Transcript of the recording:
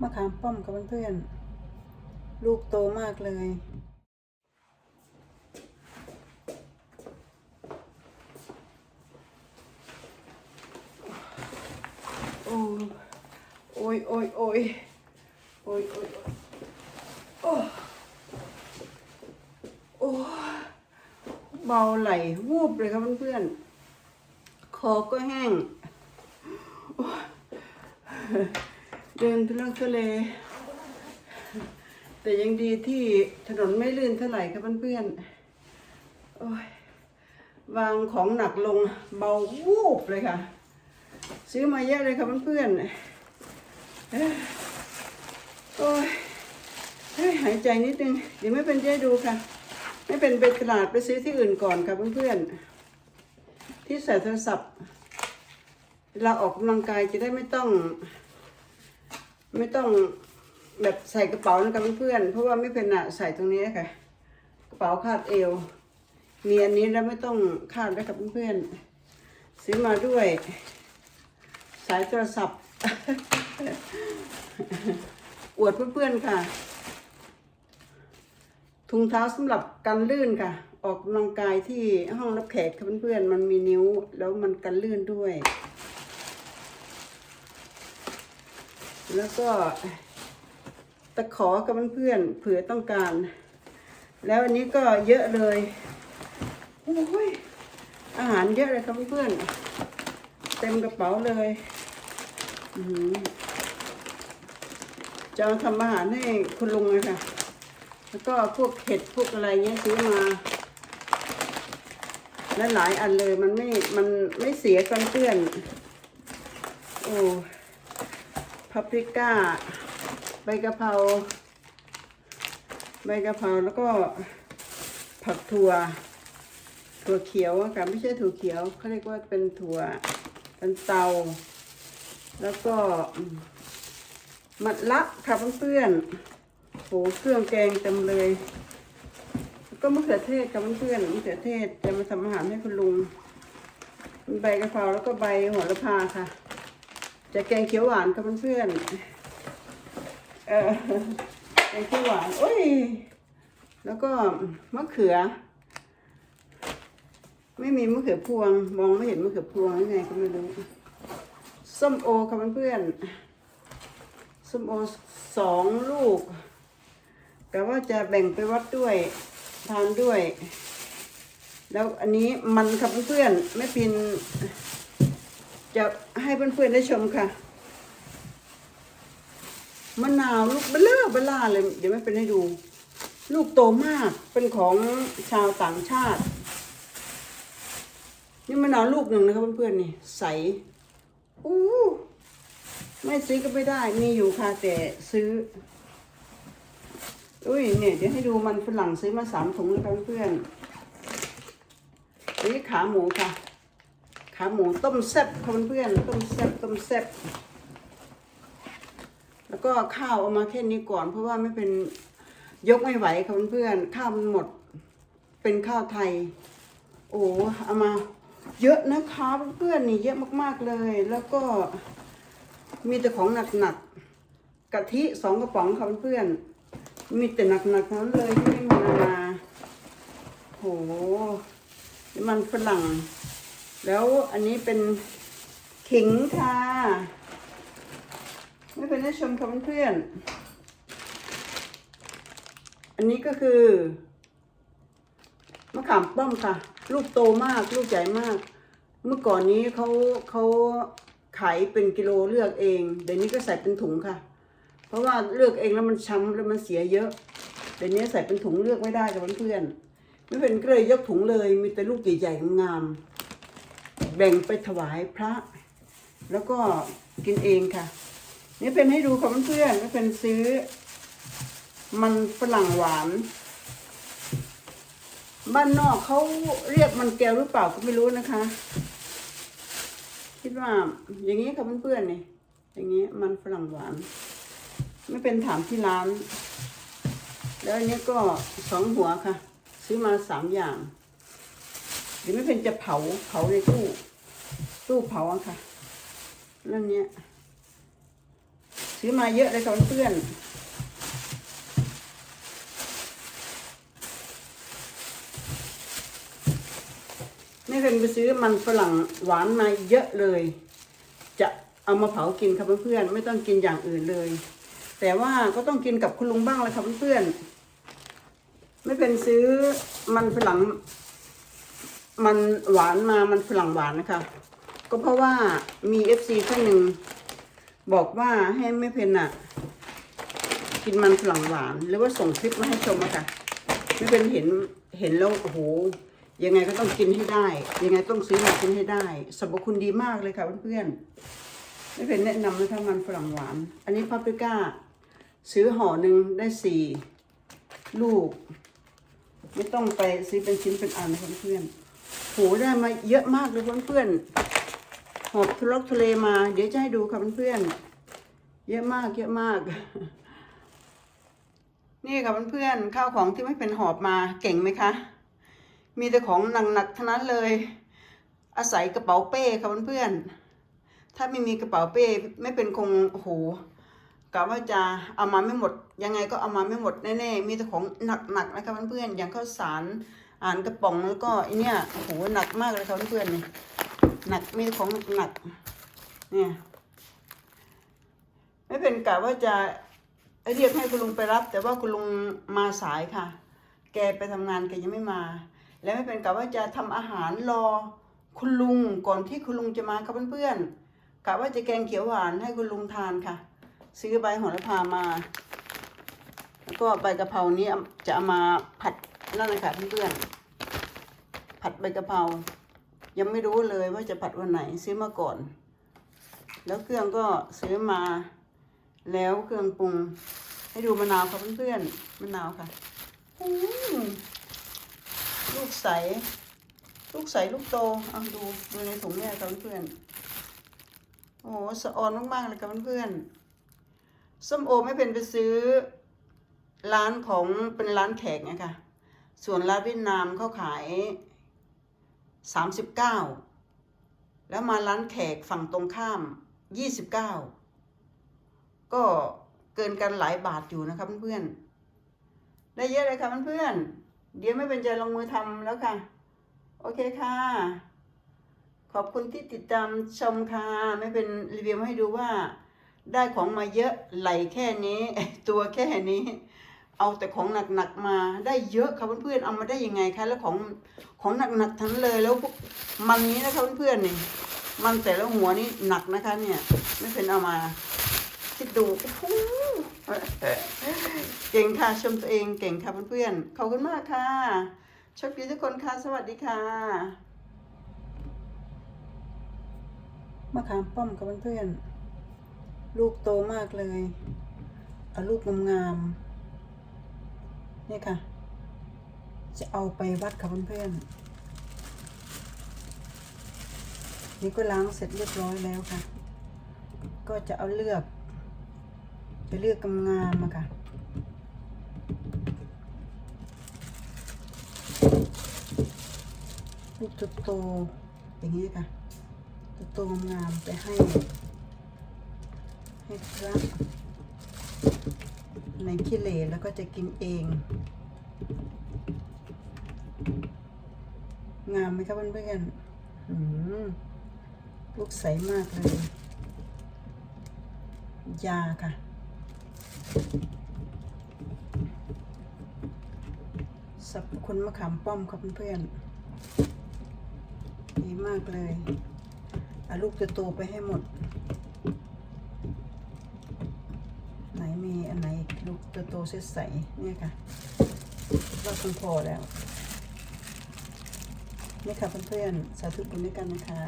มะขามป้อมกับเพื่อนๆ ลูกโตมากเลยโอ้โอ้ยโอ้ยโอ้ยโอ้ยโอ้ยโอ้ยโอ้เบาไหลวูบเลยครับเพื่อนๆคอก็แห้ง ดินทุลักทุเลแต่ยังดีที่ถนนไม่ลื่นเท่าไหร่ครับเพื่อนๆโอ้ยวางของหนักลงเบาวูบเลยค่ะ ซื้อมาเยอะเลยค่ะเพื่อนๆเอ้ยโอ้ยเฮ้ยหายใจนิดนึงเดี๋ยวไม่เป็นจะให้ดูค่ะ ไม่เป็นไปตลาดไปซื้อที่อื่นก่อนค่ะเพื่อนๆที่ใส่โทรศัพท์เวลาออกกำลังกายจะได้ไม่ต้อง ไม่ต้องแบบใส่กระเป๋านะครับเพื่อนๆเพราะว่าไม่เป็นอะใส่ตรงนี้ค่ะ กระเป๋าคาดเอว มีอันนี้แล้วไม่ต้องคาดด้วยครับเพื่อนๆซื้อมาด้วย สายโทรศัพท์ อวดเพื่อนๆค่ะถุงเท้าสำหรับกันลื่นค่ะ ออกกำลังกายที่ห้องรับแขกค่ะเพื่อนๆมันมีนิ้วแล้วมันกันลื่นด้วย แล้วก็ตะขอกับเพื่อนเผื่อต้องการ แล้วอันนี้ก็เยอะเลยโอ้ยอาหารเยอะเลยครับเพื่อนเต็มกระเป๋าเลยจะเอาทำอาหารให้คุณลุงเลยค่ะ แล้วก็พวกเห็ดพวกอะไรเงี้ยซื้อมาและหลายอันเลยมันไม่ มันไม่เสียกันเพื่อน โอ้ พัปริก้า ใบกะเพรา ใบกะเพราแล้วก็ผักถั่ว ถั่วเขียวอะค่ะไม่ใช่ถั่วเขียวเขาเรียกว่าเป็นถั่วเป็นเตา แล้วก็มมัดละค่ะเพื่อนๆโหเครื่องแกงเต็มเลยแล้วก็มะเขือเทศกับเพื่อนๆมะเขือเทศจะมาทำอาหารให้คุณลุงใบกะเพราแล้วก็ใบโหัวละพาค่ะ จะแกงเขียวหวานกับเพื่อนๆเออแกงเขียวหวานโอ้ย แล้วก็มะเขือ ไม่มีมะเขือพวง มองไม่เห็นมะเขือพวงยังไงก็ไม่รู้ส้มโอค่ะเพื่อนๆส้มโอสองลูกแต่ว่าจะแบ่งไปวัดด้วยทานด้วย แล้วอันนี้มันค่ะเพื่อนๆไม่พิน จะให้เพื่อนๆได้ชมค่ะมะนาวลูกเบลอเบล่าเลย เดี๋ยวไม่เป็นให้ดู ลูกโตมากเป็นของชาวต่างชาติ นี่มะนาวลูกหนึ่งนะครับเพื่อนๆนี่ใสอู้ไม่ซื้อก็ไม่ได้ มีอยู่ค่ะแต่ซื้อ อุ้ยเนี่ย เดี๋ยวให้ดูมันฝรั่งซื้อมาสามถุงนะครับเพื่อนๆนนี้ขาหมูค่ะ ขาหมูต้มแซ่บค่ะเพื่อนต้มแซ่บต้มแซ่บแล้วก็ข้าวเอามาแค่นี้ก่อน เพราะว่าไม่เป็นยกไม่ไหวค่ะเพื่อนข้าวมันหมดเป็นข้าวไทย โอ้เอามาเยอะนะคะเพื่อนนี่เยอะมากๆเลย แล้วก็มีแต่ของหนักๆกะทิสองกระป๋องค่ะเพื่อนมีแต่หนักๆนั้นเลยที่ไม่มามาโหนี่มันฝรั่ง แล้วอันนี้เป็นขิงค่ะไม่เป็นได้ชมค่ะเพื่อนอันนี้ก็คือมะขามป้อมค่ะ ลูกโตมากลูกใหญ่มาก เมื่อก่อนนี้เขาเขาขายเป็นกิโลเลือกเอง เดี๋ยวนี้ก็ใส่เป็นถุงค่ะ เพราะว่าเลือกเองแล้วมันช้ำแล้วมันเสียเยอะ เดี๋ยวนี้ใส่เป็นถุงเลือกไม่ได้กับเพื่อนๆไม่เป็นก็เลยยกถุงเลยมีแต่ลูกใหญ่ๆงามๆ แบ่งไปถวายพระ แล้วก็กินเองค่ะ นี่เป็นให้ดูค่ะเพื่อนๆไม่เป็นซื้อ มันฝรั่งหวาน บ้านนอกเขาเรียกมันแก้วหรือเปล่าก็ไม่รู้นะคะ คิดว่าอย่างนี้ค่ะเพื่อนๆนี่อย่างนี้มันฝรั่งหวาน ไม่เป็นถามที่ร้าน แล้วอันนี้ก็สองหัวค่ะ ซื้อมาสามอย่าง เดี๋ยวไม่เป็นจะเผาเผาในตู้ ตู้เผาอะค่ะแล้วเนี้ยซื้อมาเยอะเลยค่ะเพื่อนไม่เป็นไปซื้อมันฝรั่งหวานมาเยอะเลย จะเอามาเผากินครับเพื่อนๆไม่ต้องกินอย่างอื่นเลย แต่ว่าก็ต้องกินกับคุณลุงบ้างเลยครับเพื่อนๆไม่เป็นซื้อมันฝรั่ง มันหวานมามันฝรั่งหวานนะคะ ก็เพราะว่ามีเอฟซีท่านหนึ่งบอกว่าให้ไม่เพนอะกินมันฝรั่งหวาน หรือว่าส่งคลิปมาให้ชมอะค่ะไม่เป็นเห็นเห็นแล้วโอ้โหยังไงก็ต้องกินให้ได้ ยังไงต้องซื้อมากินให้ได้สรรพคุณดีมากเลยค่ะเพื่อนๆไม่เป็นแนะนำนะคะมันฝรั่งหวาน อันนี้พาปริก้า ซื้อห่อหนึ่งได้สี่ลูก ไม่ต้องไปซื้อเป็นชิ้นเป็นอันนะคะเพื่อนๆ โหได้มาเยอะมากเลยเพื่อนๆหอบทุลักทุเลมา เดี๋ยวจะให้ดูค่ะเพื่อนๆเยอะมากเยอะมาก นี่ค่ะเพื่อนๆข้าวของที่ไม่เป็นหอบมาเก่งไหมคะ มีแต่ของหนักๆทั้งนั้นเลย อาศัยกระเป๋าเป้ค่ะเพื่อนๆถ้าไม่มีกระเป๋าเป้ไม่เป็นคงโอ้โหกะว่าจะเอามาไม่หมด ยังไงก็เอามาไม่หมดแน่ๆมีแต่ของหนักๆนะคะเพื่อนๆอย่างข้าวสาร อ่านกระป๋องแล้วก็ไอเนี้ยโอ้โหหนักมากเลยค่ะเพื่อนๆนี่หนักมีของหนักเนี่ยไม่เป็นกะว่าจะเรียกให้คุณลุงไปรับ แต่ว่าคุณลุงมาสายค่ะ แกไปทำงานแกยังไม่มา แล้วไม่เป็นกะว่าจะทำอาหารรอคุณลุงก่อนที่คุณลุงจะมาครับเพื่อนๆกะว่าจะแกงเขียวหวานให้คุณลุงทานค่ะ ซื้อใบโหระพามา แล้วก็ใบกะเพรานี้จะเอามาผัด นั่นเลยค่ะเพื่อนๆผัดใบกะเพรายังไม่รู้เลยว่าจะผัดวันไหนซื้อมาก่อน แล้วเครื่องก็ซื้อมาแล้วเครื่องปรุง ให้ดูมะนาวค่ะเพื่อนๆมะนาวค่ะลูกใส ลูกใสลูกโตเอาดูดูในถุงเนี่ค่ะเพื่อนๆโอ้โหสะออนมากๆเลยค่ะเพื่อนๆส้มโอไม่เป็นไปซื้อร้านของเป็นร้านแขกนะคะ ส่วนร้านเวียดนามเขาขายสามสิบเก้าแล้วมาร้านแขกฝั่งตรงข้ามยี่สิบเก้าก็เกินกันหลายบาทอยู่นะครับเพื่อนๆ ได้เยอะเลยค่ะเพื่อนๆ เดี๋ยวไม่เป็นใจลงมือทำแล้วค่ะ โอเคค่ะ ขอบคุณที่ติดตามชมค่ะ ไม่เป็นรีวิวให้ดูว่าได้ของมาเยอะไหลแค่นี้ ตัวแค่นี้ เอาแต่ของหนักๆมาได้เยอะค่ะเพื่อนๆเอามาได้ยังไงคะแล้วของของหนักๆทั้งนั้นเลยแล้วพวกมันนี้นะคะเพื่อนๆนี่มันแต่และหัวนี่หนักนะคะ เนี่ย ไม่เป็นเอามาคิดดูเก่งค่ะชมตัวเองเก่งค่ะเพื่อนๆขอบคุณมากค่ะโชคดีทุกคนค่ะสวัสดีค่ะมะขามป้อมกับเพื่อนๆลูกโตมากเลยเอาลูกงามๆ นี่ค่ะ จะเอาไปวัดกับเพื่อนๆนี่ก็ล้างเสร็จเรียบร้อยแล้วค่ะ ก็จะเอาเลือกจะเลือกกำงามๆอะค่ะลูกโตอย่างนี้ค่ะจุดโตงามไปให้ ให้พระ ในขี้เหร่แล้วก็จะกินเอง งามไหมครับเพื่อนๆอืมลูกใสมากเลย ยาค่ะสรรพคุณมะขามป้อมครับเพื่อนๆดีมากเลยเอาลูกจะโตไปให้หมด ไหน มีอันไหนลูกจะโตๆใสๆเนี่ยค่ะก็คงพอแล้วนี่ค่ะเพื่อนๆสาธุบุญด้วยกันนะคะ